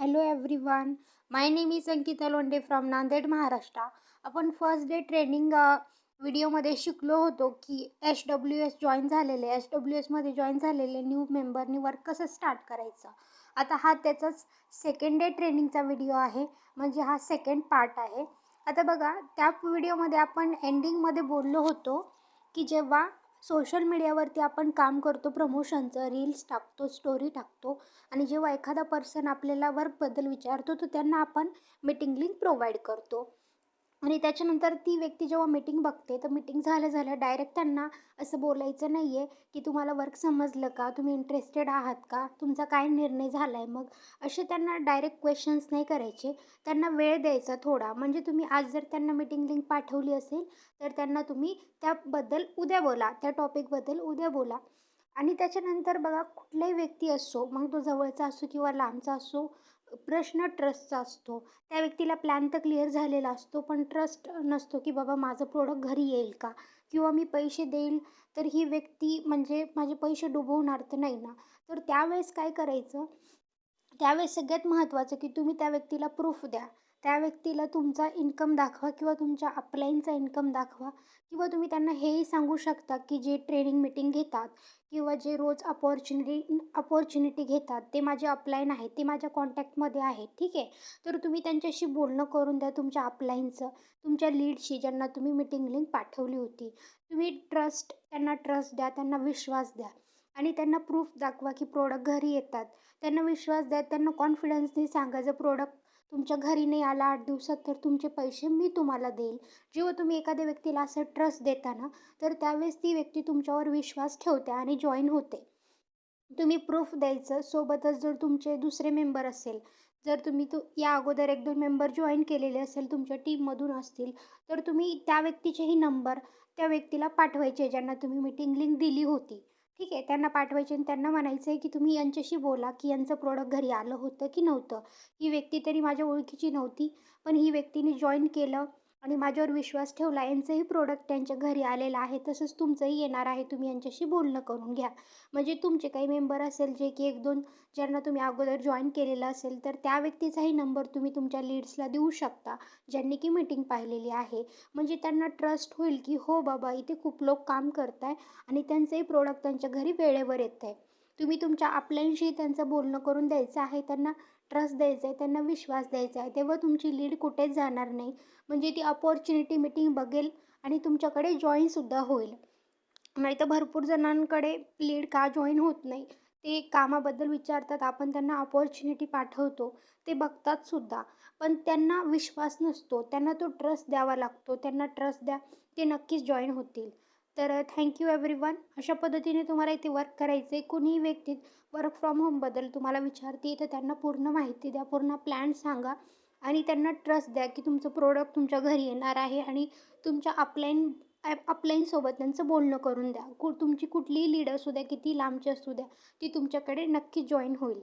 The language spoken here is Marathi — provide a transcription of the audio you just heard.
Hello everyone my name is Ankita Londe from Nanded Maharashtra आपण फर्स्ट डे ट्रेनिंग व्हिडिओमध्ये शिकलो होतो की एस डब्ल्यू एस जॉईन झालेले. एस डब्ल्यू एसमध्ये जॉईन झालेले न्यू मेंबरनी वर्क कसं स्टार्ट करायचं? आता हा त्याचाच सेकंड डे ट्रेनिंगचा व्हिडिओ आहे. म्हणजे हा सेकंड पार्ट आहे. आता बघा त्या व्हिडिओमध्ये आपण एंडिंगमध्ये बोललो होतो की जेव्हा सोशल मीडियावरती आपण काम करतो प्रमोशनचं रील्स टाकतो स्टोरी टाकतो आणि जेव्हा एखादा पर्सन आपल्याला वर्कबद्दल विचारतो तर त्यांना आपण मीटिंग लिंक प्रोव्हाइड करतो. आणि त्याच्यानंतर ती व्यक्ती जेव्हा मीटिंग बघते तर मीटिंग झालं झालं डायरेक्ट त्यांना असं बोलायचं नाही आहे की तुम्हाला वर्क समजलं का? तुम्ही इंटरेस्टेड आहात का? तुमचा काय निर्णय झाला आहे मग असे त्यांना डायरेक्ट क्वेश्चन्स नाही करायचे. त्यांना वेळ द्यायचा थोडा. म्हणजे तुम्ही आज जर त्यांना मीटिंग लिंक पाठवली असेल तर त्यांना तुम्ही त्याबद्दल उद्या बोला. त्या टॉपिकबद्दल उद्या बोला. आणि त्याच्यानंतर बघा कुठलाही व्यक्ती असो मग तो जवळचा असो किंवा लांबचा असो प्रश्न ट्रस्टचा असतो. त्या व्यक्तीला प्लॅन तर क्लिअर झालेला असतो पण ट्रस्ट नसतो की बाबा माझं प्रोडक्ट घरी येईल का? किंवा मी पैसे देईल तर ही व्यक्ती म्हणजे माझे पैसे डुबवणार तर नाही ना? तर त्यावेळेस काय करायचं? त्यावेळेस सगळ्यात महत्त्वाचं की तुम्ही त्या व्यक्तीला प्रूफ द्या. त्या व्यक्तीला तुमचा इन्कम दाखवा किंवा तुमच्या अपलाईनचा इन्कम दाखवा किंवा तुम्ही त्यांना हेही सांगू शकता की जे ट्रेनिंग मिटिंग घेतात किंवा जे रोज अपॉर्च्युनिटी अपॉर्च्युनिटी घेतात ते माझे अपलाईन आहेत ते माझ्या कॉन्टॅक्टमध्ये आहेत ठीक आहे? तर तुम्ही त्यांच्याशी बोलणं करून द्या तुमच्या अपलाईनचं तुमच्या लीडशी ज्यांना तुम्ही मीटिंग लिंक पाठवली होती. तुम्ही ट्रस्ट त्यांना ट्रस्ट द्या त्यांना विश्वास द्या. आणि त्यांना प्रूफ दाखवा की प्रोडक्ट घरी येतात. त्यांना विश्वास द्या त्यांना कॉन्फिडन्सनी सांगा जर प्रोडक्ट तुमच्या घरी नाही आला आठ दिवसात तर तुमचे पैसे मी तुम्हाला देईल. जेव्हा तुम्ही एखाद्या व्यक्तीला असं ट्रस्ट देता ना तर त्यावेळेस ती व्यक्ती तुमच्यावर विश्वास ठेवते आणि जॉईन होते. तुम्ही प्रूफ द्यायचं सोबतच जर तुमचे दुसरे मेंबर असेल जर तुम्ही तु या अगोदर एक दोन मेंबर जॉईन केलेले असेल तुमच्या टीममधून असतील तर तुम्ही त्या व्यक्तीचेही नंबर त्या व्यक्तीला पाठवायचे ज्यांना तुम्ही मीटिंग लिंक दिली होती. ठीक आहे त्यांना पाठवायचे आणि त्यांना म्हणायचं आहे की तुम्ही यांच्याशी बोला की यांचं प्रोडक्ट घरी आलं होतं की नव्हतं. ही व्यक्ती तरी माझ्या ओळखीची नव्हती पण ही व्यक्तीने जॉईन केलं. आणि माझ्यावर विश्वास ठेवला यांचंही प्रोडक्ट त्यांच्या घरी आलेलं आहे तसंच तुमचंही येणार आहे तुम्ही यांच्याशी बोलणं करून घ्या. म्हणजे तुमचे काही मेंबर असेल जे की एक दोन ज्यांना तुम्ही अगोदर जॉईन केलेलं असेल तर त्या व्यक्तीचाही नंबर तुम्ही तुमच्या लीड्सला देऊ शकता ज्यांनी की मीटिंग पाहिलेली आहे. म्हणजे त्यांना ट्रस्ट होईल की हो बाबा इथे खूप लोक काम करत आहे आणि त्यांचंही प्रोडक्ट त्यांच्या घरी वेळेवर येत आहे तुम्ही तुमच्या आपल्यांशी त्यांचं बोलणं करून द्यायचं आहे त्यांना ट्रस्ट द्यायचा आहे त्यांना विश्वास द्यायचा आहे तेव्हा तुमची लीड कुठेच जाणार नाही. म्हणजे ती अपॉर्च्युनिटी मीटिंग बघेल आणि तुमच्याकडे जॉईनसुद्धा होईल. नाही तर भरपूर जणांकडे लीड का जॉईन होत नाही ते कामाबद्दल विचारतात आपण त्यांना अपॉर्च्युनिटी पाठवतो ते बघतात सुद्धा. पण त्यांना विश्वास नसतो त्यांना तो ट्रस्ट द्यावा लागतो त्यांना ट्रस्ट द्या ते नक्कीच जॉईन होतील. तर थँक्यू एव्हरीवन अशा पद्धतीने तुम्हाला इथे वर्क करायचं आहे कुणीही व्यक्ती वर्क फ्रॉम होमबद्दल तुम्हाला विचारते तर त्यांना पूर्ण माहिती द्या पूर्ण प्लॅन सांगा आणि त्यांना ट्रस्ट द्या की तुमचं प्रोडक्ट तुमच्या घरी येणार आहे आणि तुमच्या अपलाईन अपलाईनसोबत त्यांचं बोलणं करून द्या. कु तुमची कुठलीही लीड असू द्या किती लांबची असू द्या ती तुमच्याकडे नक्की जॉईन होईल.